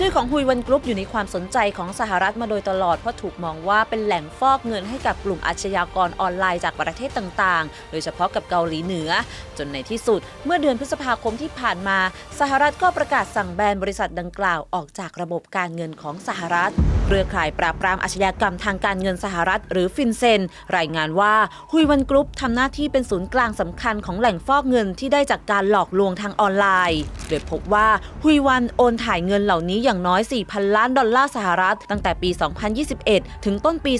ชื่อของฮุยวันกรุ๊ปอยู่ในความสนใจของสหรัฐมาโดยตลอดเพราะถูกมองว่าเป็นแหล่งฟอกเงินให้กับกลุ่มอาชญากรออนไลน์จากประเทศต่างๆ โดยเฉพาะกับเกาหลีเหนือ จนในที่สุด เมื่อเดือนพฤษภาคมที่ผ่านมา สหรัฐก็ประกาศสั่งแบนบริษัทดังกล่าวออกจากระบบการเงินของสหรัฐเครือข่ายปราบปรามอาชญากรรมทางการเงินสหรัฐ หรือฟินเซน รายงานว่าฮุยวันกรุ๊ปทำหน้าที่เป็นศูนย์กลางสำคัญของแหล่งฟอกเงินที่ได้จากการหลอกลวงทางออนไลน์ โดยพบว่าฮุยวันโอนถ่ายเงินเหล่านี้อย่างน้อย 4,000 ล้านดอลลาร์สหรัฐ ตั้งแต่ปี 2021 ถึงต้นปี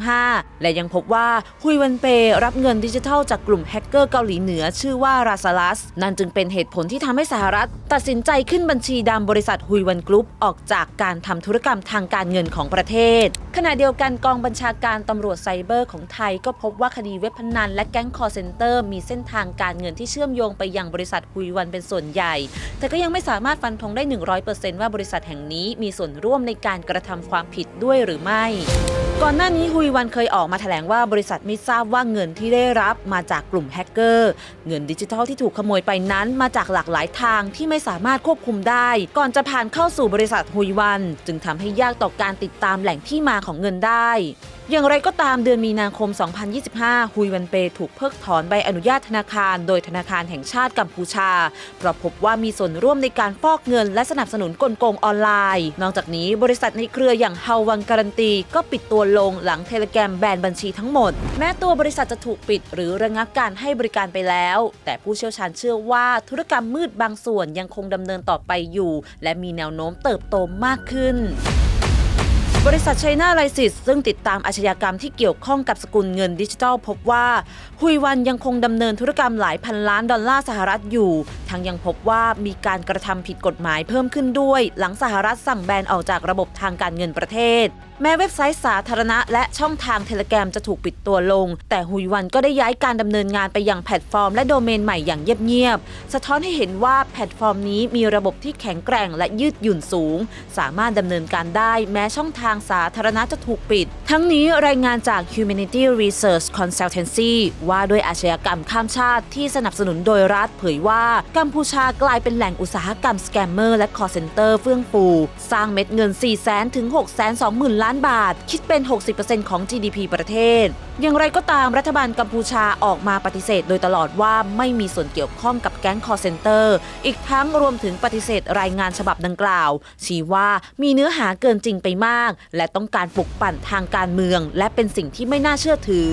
2025 และยังพบว่าฮุยวันเปรับเงินดิจิทัลจากกลุ่มแฮกเกอร์เกาหลีเหนือชื่อว่าราซาลัสนั่นจึงเป็นเหตุผลที่ทำให้สหรัฐ ตัดสินใจขึ้นบัญชีดำบริษัทฮุยวันกรุ๊ปออกจากการทำธุรกรรมทางการเงินของประเทศ ขณะเดียวกันกองบัญชาการตำรวจไซเบอร์ของไทยก็พบว่าคดีเว็บพนันและแก๊งคอร์เซนเตอร์มีเส้นทางการเงินที่เชื่อมโยงไปยังบริษัทฮุยวันเป็นส่วนใหญ่ แต่ก็ยังไม่สามารถฟันธงได้ 100%ว่าบริษัทแห่งนี้มีส่วนร่วมในการกระทำความผิดด้วยหรือไม่ ก่อนหน้านี้ฮุยวันเคยออกมาแถลงว่าบริษัทไม่ทราบว่าเงินที่ได้รับมาจากกลุ่มแฮกเกอร์ เงินดิจิทัลที่ถูกขโมยไปนั้นมาจากหลากหลายทางที่ไม่สามารถควบคุมได้ ก่อนจะผ่านเข้าสู่บริษัทฮุยวัน จึงทำให้ยากต่อการติดตามแหล่งที่มาของเงินได้ อย่างไรก็ตามเดือนมีนาคม 2025 ฮุยวันเปถูกเพิกถอนใบอนุญาตธนาคาร โดยธนาคารแห่งชาติกัมพูชา เพราะพบว่ามีส่วนร่วมในการฟอกเงินและสนับสนุนกลโกงออนไลน์ นอกจากนี้บริษัทในเครืออย่างเฮาวังการันตี ก็ปิดตัวลงหลังเทเลแกรมแบนบัญชีทั้งหมด แม้ตัวบริษัทจะถูกปิดหรือระงับการให้บริการไปแล้ว แต่ผู้เชี่ยวชาญเชื่อว่าธุรกรรมมืดบางส่วนยังคงดำเนินต่อไปอยู่ และมีแนวโน้มเติบโตมากขึ้น บริษัทไชน่าไลซิสซึ่งติดตามอาชญากรรมที่เกี่ยวข้องกับสกุลเงินดิจิทัลพบว่า ฮุยวันยังคงดำเนินธุรกรรมหลายพันล้านดอลลาร์สหรัฐอยู่ ทั้งยังพบว่ามีการกระทำผิดกฎหมายเพิ่มขึ้นด้วย หลังสหรัฐสั่งแบนออกจากระบบทางการเงินประเทศ แม้เว็บไซต์สาธารณะและช่องทางเทเลแกรมจะถูกปิดตัวลง แต่ฮุยวันก็ได้ย้ายการดำเนินงานไปยังแพลตฟอร์มและโดเมนใหม่อย่างเงียบๆ สะท้อนให้เห็นว่าแพลตฟอร์มนี้มีระบบที่แข็งแกร่งและยืดหยุ่นสูง สามารถดำเนินการได้แม้ช่องทางสาธารณะจะถูกปิด ทั้งนี้รายงานจาก Humanity Research Consultancy ว่าด้วยอาชญากรรมข้ามชาติที่สนับสนุนโดยรัฐเผยว่ากัมพูชากลายเป็นแหล่งอุตสาหกรรมสแกมเมอร์และคอร์เซนเตอร์เฟื่องฟู สร้างเม็ดเงิน 4 0 0 0 0 0 ถึง 6 2 0 0 0 0 ล้านบาท คิดเป็น 60%ของ GDP ประเทศ อย่างไรก็ตามรัฐบาลกัมพูชาออกมาปฏิเสธโดยตลอดว่าไม่มีส่วนเกี่ยวข้องกับแก๊งคอร์เซนเตอร์ อีกทั้งรวมถึงปฏิเสธรายงานฉบับดังกล่าว ชี้ว่ามีเนื้อหาเกินจริงไปมาก และต้องการปลุกปั่นทางการเมือง และเป็นสิ่งที่ไม่น่าเชื่อถือ